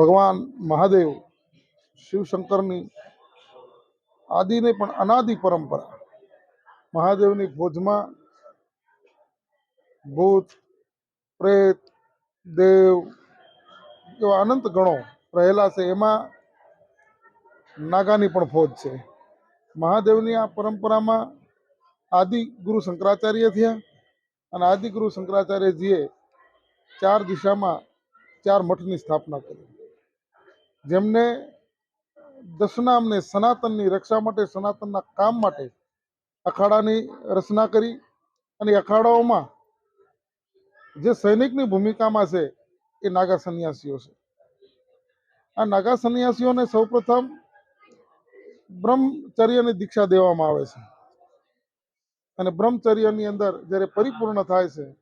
ભગવાન મહાદેવ શિવશંકરની આદિને પણ અનાદિ પરંપરા. મહાદેવની ભોજમાં ભૂત, પ્રેત, દેવ એવા અનંત ગણો રહેલા છે. એમાં નાગાની પણ ફોજ છે. મહાદેવની આ પરંપરામાં આદિ ગુરુ શંકરાચાર્ય થયા અને આદિ ગુરુ શંકરાચાર્યજીએ ચાર દિશામાં ચાર મઠની સ્થાપના કરી. જેમને દશનામને સનાતનની રક્ષા માટે, સનાતનના કામ માટે અખાડાની રચના કરી અને અખાડાઓમાં જે સૈનિકની ભૂમિકામાં છે એ નાગા સંન્યાસીઓ છે. આ નાગા સંન્યાસીઓને સૌપ્રથમ બ્રહ્મચર્યની દીક્ષા દેવામાં આવે છે. અને બ્રહ્મચર્યની અંદર જ્યારે પરિપૂર્ણ થાય છે,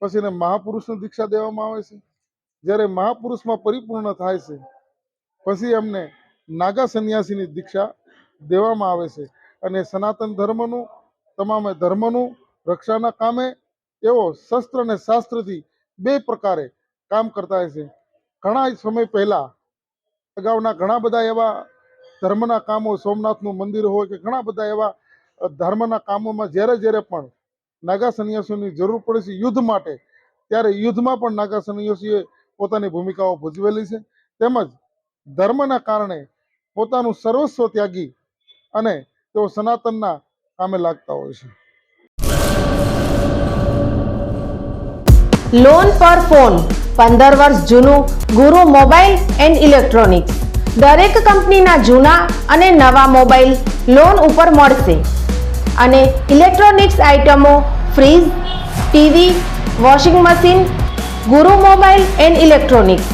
પછી એને મહાપુરુષની દીક્ષા દેવામાં આવે છે. જ્યારે મહાપુરુષમાં પરિપૂર્ણ થાય છે પછી એમને નાગા સંન્યાસીની દીક્ષા દેવામાં આવે છે. અને સનાતન ધર્મનું, તમામે ધર્મનું રક્ષાના કામે એવો શસ્ત્ર અને શાસ્ત્રથી બે પ્રકારે કામ કરતા હોય છે. ઘણા સમય પહેલા અગાઉના ઘણા બધા એવા ધર્મના કામો, સોમનાથનું મંદિર હોય કે ઘણા બધા એવા ધર્મના કામોમાં જ્યારે જ્યારે પણ નાગા સંન્યાસીઓની જરૂર પડે છે યુદ્ધ માટે, ત્યારે યુદ્ધમાં પણ નાગા સંન્યાસીઓએ પોતાની ભૂમિકાઓ ભજવેલી છે. તેમજ ધર્મના કારણે પોતાનું સર્વસ્વ ત્યાગી અને તેઓ સનાતનના કામે લાગતા હોય છે. લોન પર ફોન પંદર વર્ષ જૂનું, ગુરુ મોબાઈલ એન્ડ ઇલેક્ટ્રોનિક્સ. દરેક કંપનીના જૂના અને નવા મોબાઈલ લોન ઉપર મળશે. અને ઇલેક્ટ્રોનિક્સ આઇટમો fridge, TV, washing machine, Guru mobile and electronics.